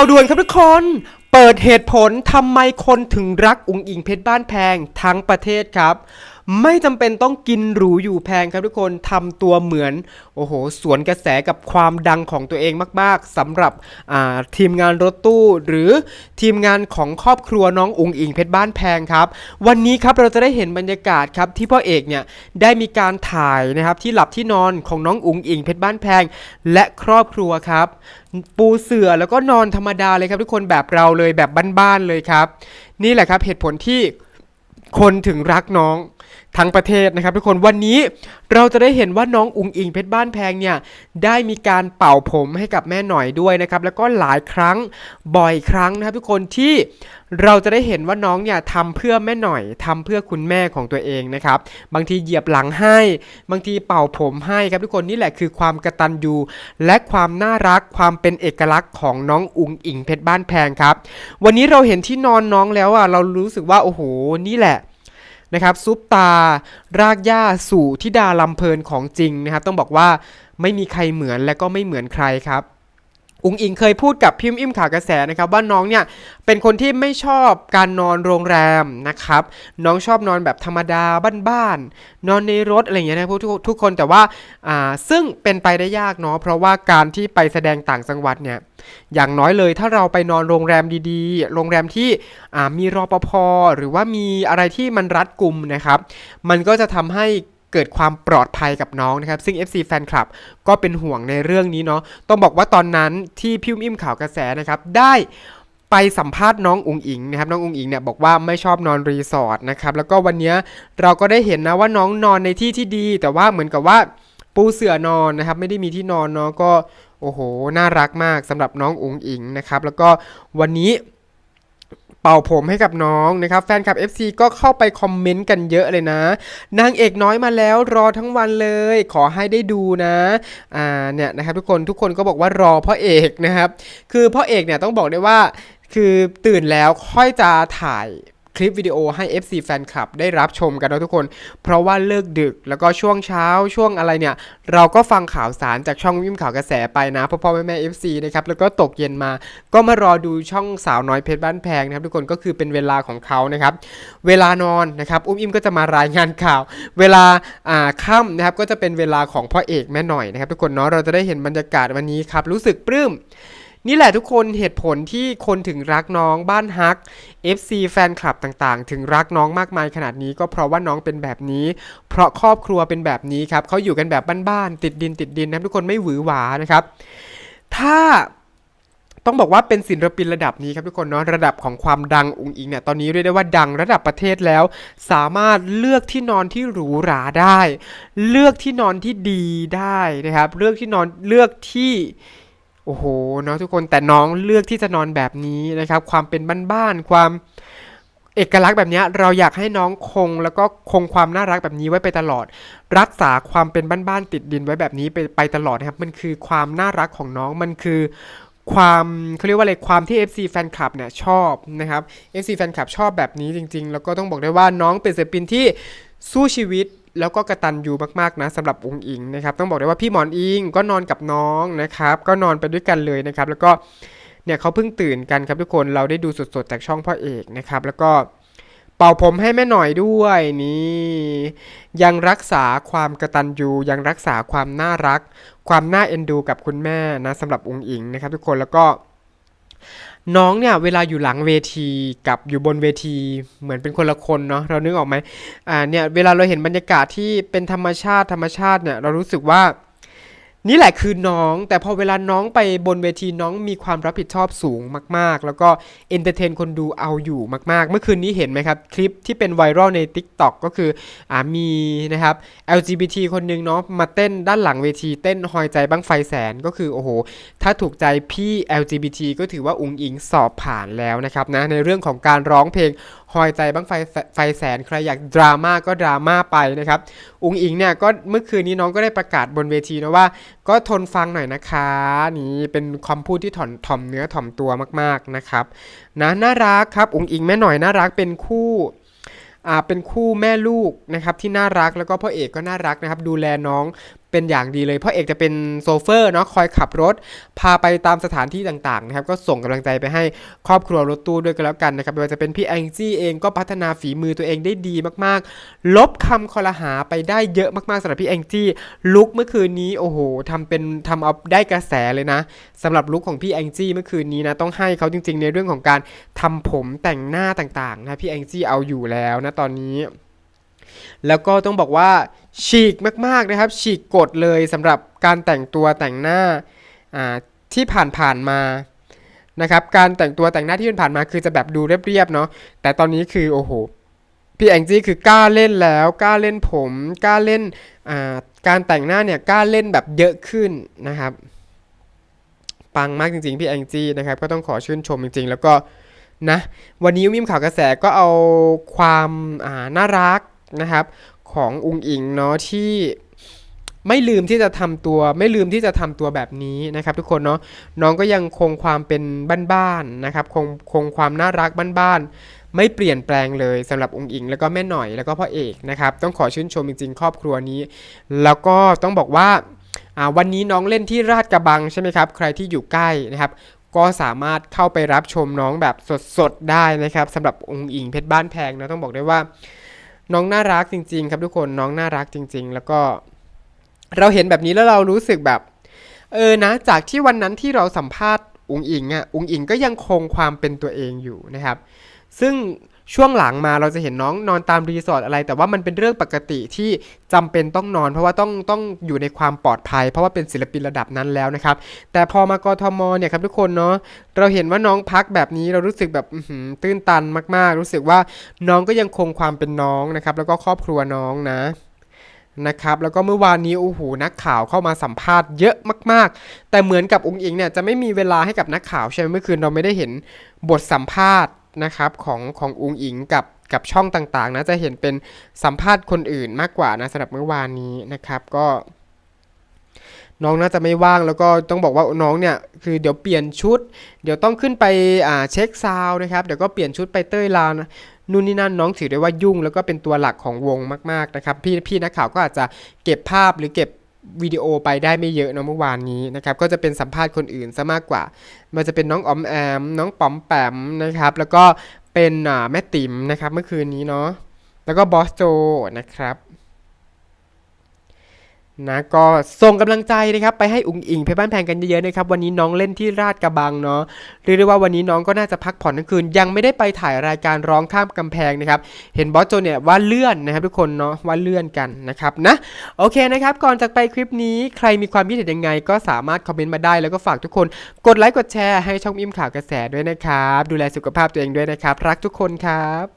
าวด่วนครับทุกคน เปิดเหตุผลทำไมคนถึงรักอุงอิงเพชรบ้านแพงทั้งประเทศครับไม่จำเป็นต้องกินหรูอยู่แพงครับทุกคนทำตัวเหมือนโอ้โหสวนกระแสกับความดังของตัวเองมาก ๆสำหรับทีมงานรถตู้ หรือทีมงานของครอบครัวน้องอุงอิงเพชรบ้านแพงครับ วันนี้ครับเราจะได้เห็นบรรยากาศครับที่พ่อเอกเนี่ยได้มีการถ่ายนะครับที่หลับที่นอนของน้องอุงอิงเพชรบ้านแพง และครอบครัวครับ ปูเสื่อแล้วก็นอนธรรมดาเลยครับทุกคนแบบเราเลยแบบบ้านๆเลยครับ นี่แหละครับเหตุผลที่คนถึงรักน้อง ทั้งประเทศนะครับทุกคนวันนี้เราจะได้เห็นว่าน้องอุงอิงเพชรบ้านแพงเนี่ยได้มีการเป่าผมให้กับแม่หน่อยด้วยนะครับแล้วก็หลายครั้งบ่อยครั้งนะครับทุกคนที่เราจะได้เห็นว่าน้องเนี่ยทำเพื่อแม่หน่อยทำเพื่อคุณแม่ของตัวเองนะครับบางทีเหยียบหลังให้ บางทีเป่าผมให้ครับทุกคนนี่แหละคือความกระตันยูและความน่ารักความเป็นเอกลักษณ์ของน้องอุงอิงเพชรบ้านแพงครับ วันนี้เราเห็นที่นอนน้องแล้วอะเรารู้สึกว่าโอ้โหนี่แหละ นะครับซุปตารากหญ้าสู่ทิดาลำเพลินของจริงนะครับ ต้องบอกว่าไม่มีใครเหมือนและก็ไม่เหมือนใครครับ อุงอิงเคยพูดกับพิมพ์อิ่มข่าวกระแสนะครับว่าน้องเนี่ยเป็นคนที่ไม่ชอบการนอนโรงแรมนะครับน้องชอบนอนแบบธรรมดาบ้านๆนอนในรถอะไรอย่างเงี้ยนะทุกทุกคนแต่ว่าอ่าซึ่งเป็นไปได้ยากเนาะเพราะว่าการที่ไปแสดงต่างจังหวัดเนี่ยอย่างน้อยเลยถ้าเราไปนอนโรงแรมดีๆ โรงแรมที่อ่ามีรอปภหรือว่ามีอะไรที่มันรัดกุมนะครับ มันก็จะทำให้ เกิดความปลอดภัยกับน้องนะครับ ซึ่ง FC แฟนคลับก็เป็นห่วงในเรื่องนี้เนาะต้องบอกว่าตอนนั้นที่พิมพ์อิ่มข่าวกระแสนะครับได้ไปสัมภาษณ์น้องอุ๋งอิงนะครับน้องอุ๋งอิงเนี่ยบอกว่าไม่ชอบนอนรีสอร์ทนะครับแล้วก็วันนี้เราก็ได้เห็นนะว่าน้องนอนในที่ที่ดี แต่ว่าเหมือนกับว่าปูเสื่อนอนนะครับไม่ได้มีที่นอนเนาะก็โอ้โหน่ารักมากสำหรับน้องอุ๋งอิงนะครับแล้วก็วันนี้ เป่าผมให้กับน้องนะครับแฟนคลับ FC ก็เข้าไปคอมเมนต์กันเยอะเลยนะ นางเอกน้อยมาแล้วรอทั้งวันเลย ขอให้ได้ดูนะอ่าเนี่ยนะครับทุกคนทุกคนก็บอกว่ารอพ่อเอกนะครับ คือพ่อเอกเนี่ยต้องบอกได้ว่าคือตื่นแล้วค่อยจะถ่าย ลิปวิดีโอให้ FC แฟนคลับได้รับชมกันนะทุกคน เพราะว่าเลิกดึกแล้วก็ช่วงเช้าช่วงอะไรเนี่ย เราก็ฟังข่าวสารจากช่องวิมข่าวกระแสไปนะพ่อพ่อแม่แม่ FC นะครับแล้วก็ตกเย็นมา ก็มารอดูช่องสาวน้อยเพชรบ้านแพงนะครับทุกคนก็คือเป็นเวลาของเขานะครับเวลานอนนะครับอุ้มอิมก็จะมารายงานข่าว เวลาอ่าค่ำนะครับก็จะเป็นเวลาของพ่อเอกแม่หน่อยนะครับทุกคนเนาะเราจะได้เห็นบรรยากาศวันนี้ครับรู้สึกปลื้ม นี่แหละทุกคนเหตุผลที่คนถึงรักน้องบ้านฮัก FC แฟนคลับต่างๆ ถึงรักน้องมากมายขนาดนี้ก็เพราะว่าน้องเป็นแบบนี้ เพราะครอบครัวเป็นแบบนี้ครับเขาอยู่กันแบบบ้านๆติดดินติดดินนะครับทุกคนไม่หวือหวานะครับ ถ้าต้องบอกว่าเป็นศิลปินระดับนี้ครับทุกคนเนาะระดับของความดังอุงอิงเนี่ยตอนนี้เรียกได้ว่าดังระดับประเทศแล้ว สามารถเลือกที่นอนที่หรูหราได้ เลือกที่นอนที่ดีได้นะครับ เลือกที่นอนเลือกที่ โอ้โหเนาะทุกคนแต่น้องเลือกที่จะนอนแบบนี้นะครับ ความเป็นบ้านๆความเอกลักษณ์แบบนี้เราอยากให้น้องคง แล้วก็คงความน่ารักแบบนี้ไว้ไปตลอด รักษาความเป็นบ้านๆติดดินไว้แบบนี้ไปไปตลอดนะครับ มันคือความน่ารักของน้องมันคือความเขาเรียกว่าอะไรความที่ FC แฟนคลับเนี่ยชอบนะครับ FC แฟนคลับชอบแบบนี้จริง ๆ แล้วก็ต้องบอกได้ว่าน้องเป็นศิลปินที่สู้ชีวิต แล้วก็กระตันยูมากๆนะสำหรับองค์อิงนะครับต้องบอกได้ว่าพี่หมอนอิงก็นอนกับน้องนะครับ ก็นอนไปด้วยกันเลยนะครับ แล้วก็เนี่ยเขาเพิ่งตื่นกันครับทุกคนเราได้ดูสดๆจากช่องพ่อเอกนะครับ แล้วก็เป่าผมให้แม่หน่อยด้วยนี่ยังรักษาความกระตันยูยังรักษาความน่ารัก ความน่าเอ็นดูกับคุณแม่นะสำหรับองค์อิงนะครับ ทุกคนแล้วก็ น้องเนี่ยเวลาอยู่หลังเวทีกับอยู่บนเวทีเหมือนเป็นคนละคนเนาะเรานึกออกไหมอ่าเนี่ยเวลาเราเห็นบรรยากาศที่เป็นธรรมชาติธรรมชาติเนี่ยเรารู้สึกว่า นี่แหละคือน้อง แต่พอเวลาน้องไปบนเวทีน้องมีความรับผิดชอบสูงมาก ๆ แล้วก็เอนเตอร์เทนคนดูเอาอยู่มาก ๆ เมื่อคืนนี้เห็นไหมครับ คลิปที่เป็นไวรัลใน TikTok ก็คืออ่ามีนะครับ LGBT คนหนึงเนาะมาเต้นด้านหลังเวทีเต้นหอยใจบ้างไฟแสนก็คือ โอ้โห ถ้าถูกใจพี่ LGBT ก็ถือว่าอุงอิงสอบผ่านแล้วนะครับนะในเรื่องของการร้องเพลงหอยใจบ้างไฟแสไฟแสนใครอยากดราม่าก็ดราม่าไปนะครับอุงอิงเนี่ยก็เมื่อคืนนี้น้องก็ได้ประกาศบนเวทีนะว่า ก็ทนฟังหน่อยนะคะ นี่เป็นคำพูดที่ถ่อมถ่อมเนื้อถ่อมตัวมากๆนะครับนะน่ารักครับอุงอิงแม่หน่อยน่ารักเป็นคู่อ่าเป็นคู่แม่ลูกนะครับที่น่ารักแล้วก็พ่อเอกก็น่ารักนะครับ ดูแลน้อง เป็นอย่างดีเลย เพราะเอกจะเป็นโซเฟอร์เนาะคอยขับรถ พาไปตามสถานที่ต่างๆนะครับก็ส่งกำลังใจไปให้ครอบครัวรถตู้ด้วยกันแล้วกันนะครับไม่ว่าจะเป็นพี่แองจี้เองก็พัฒนาฝีมือตัวเองได้ดีมากๆ ลบคำคอรหาไปได้เยอะมากๆสำหรับพี่แองจี้ลุกเมื่อคืนนี้โอ้โหทำเป็นทำเอาได้กระแสเลยนะสำหรับลุกของพี่แองจี้เมื่อคืนนี้นะต้องให้เขาจริง ๆ ในเรื่องของการทำผมแต่งหน้าต่างๆนะพี่แองจี้เอาอยู่แล้วนะตอนนี้ แล้วก็ต้องบอกว่า ฉีกมากๆนะครับ ฉีกกฎเลยสำหรับการแต่งตัวแต่งหน้าที่ผ่านๆมานะครับการแต่งตัวแต่งหน้าที่ผ่านมาคือจะแบบดูเรียบๆเนาะแต่ตอนนี้คือโอ้โหพี่แองจี้คือกล้าเล่นแล้วกล้าเล่นผมกล้าเล่นการแต่งหน้าเนี่ยกล้าเล่นแบบเยอะขึ้นนะครับปังมากจริงๆพี่แองจี้นะครับก็ต้องขอชื่นชมจริง ๆ แล้วก็นะวันนี้มิมข่าวกระแสก็เอาความาน่ารักนะครับ ของอุงอิงเนาะที่ไม่ลืมที่จะทำตัว ไม่ลืมที่จะทำตัวแบบนี้นะครับ ทุกคนเนาะน้องก็ยังคงความเป็นบ้านๆนะครับคงคงความน่ารักบ้านๆไม่เปลี่ยนแปลงเลยสำหรับอุงอิง แล้วก็แม่หน่อยแล้วก็พ่อเอกนะครับต้องขอชื่นชมจริงๆ ครอบครัวนี้ แล้วก็ต้องบอกว่าอ่าวันนี้น้องเล่นที่ราชกระบังใช่ไหมครับ ใครที่อยู่ใกล้นะครับก็สามารถเข้าไปรับชมน้องแบบสดๆได้นะครับสำหรับองค์อิงเพชรบ้านแพงนะต้องบอกได้ว่า น้องน่ารักจริง ๆ ครับทุกคนน้องน่ารักจริง ๆ แล้วก็เราเห็นแบบนี้แล้วเรารู้สึกแบบ เออนะ จากที่วันนั้นที่เราสัมภาษณ์อุงอิงอะอุงอิงก็ยังคงความเป็นตัวเองอยู่นะครับ ซึ่ง ช่วงหลังมาเราจะเห็นน้องนอนตามรีสอร์ทอะไร แต่ว่ามันเป็นเรื่องปกติที่จำเป็นต้องนอน เพราะว่าต้องต้องอยู่ในความปลอดภัย เพราะว่าเป็นศิลปินระดับนั้นแล้วนะครับ แต่พอมากรทมเนี่ยครับทุกคนเนาะเราเห็นว่าน้องพักแบบนี้เรารู้สึกแบบตื้นตันมากๆ รู้สึกว่าน้องก็ยังคงความเป็นน้องนะครับ แล้วก็ครอบครัวน้องนะนะครับแล้วก็เมื่อวานนี้โอ้โหนักข่าวเข้ามาสัมภาษณ์เยอะมาก ๆ แต่เหมือนกับองค์อิงเนี่ยจะไม่มีเวลาให้กับนักข่าวใช่ไหมเมื่อคืนเราไม่ได้เห็นบทสัมภาษณ์ นะครับของขององค์อิงกับกับช่องต่างๆนะจะเห็นเป็นสัมภาษณ์คนอื่นมากกว่านะสำหรับเมื่อวานนี้นะครับก็ น้องน่าจะไม่ว่างแล้วก็ต้องบอกว่าน้องเนี่ยคือเดี๋ยวเปลี่ยนชุด เดี๋ยวต้องขึ้นไปอ่าเช็คซาวนะครับเดี๋ยวก็เปลี่ยนชุดไปเต้ยลาวนะนู่นนี่นั่นน้องถือได้ว่ายุ่งแล้วก็เป็นตัวหลักของวงมากๆนะครับพี่พี่นักข่าวก็อาจจะเก็บภาพหรือเก็บ วิดีโอไปได้ไม่เยอะเนาะเมื่อวานนี้นะครับ ก็จะเป็นสัมภาษณ์คนอื่นซะมากกว่า มันจะเป็นน้องอมแอม น้องป๋อมแปมนะครับ แล้วก็เป็นแม่ติ๋มนะครับ เมื่อคืนนี้เนาะแล้วก็บอสโจนะครับ นะก็ส่งกำลังใจนะครับไปให้อุ๋งอิงเพชรบ้านแพงกันเยอะๆนะครับวันนี้น้องเล่นที่ราชกระบังเนาะเรียกได้ว่าวันนี้น้องก็น่าจะพักผ่อนทั้งคืน ยังไม่ได้ไปถ่ายรายการร้องข้ามกำแพงนะครับเห็นบอสโจเนี่ยว่าเลื่อนนะครับทุกคนเนาะว่าเลื่อนกันนะครับนะโอเคนะครับก่อนจากไปคลิปนี้ใครมีความคิดเห็นยังไง ก็สามารถคอมเมนต์มาได้แล้วก็ฝากทุกคนกดไลค์กดแชร์ให้ช่องอิมข่าวกระแสด้วยนะครับดูแลสุขภาพตัวเองด้วยนะครับรักทุกคนครับ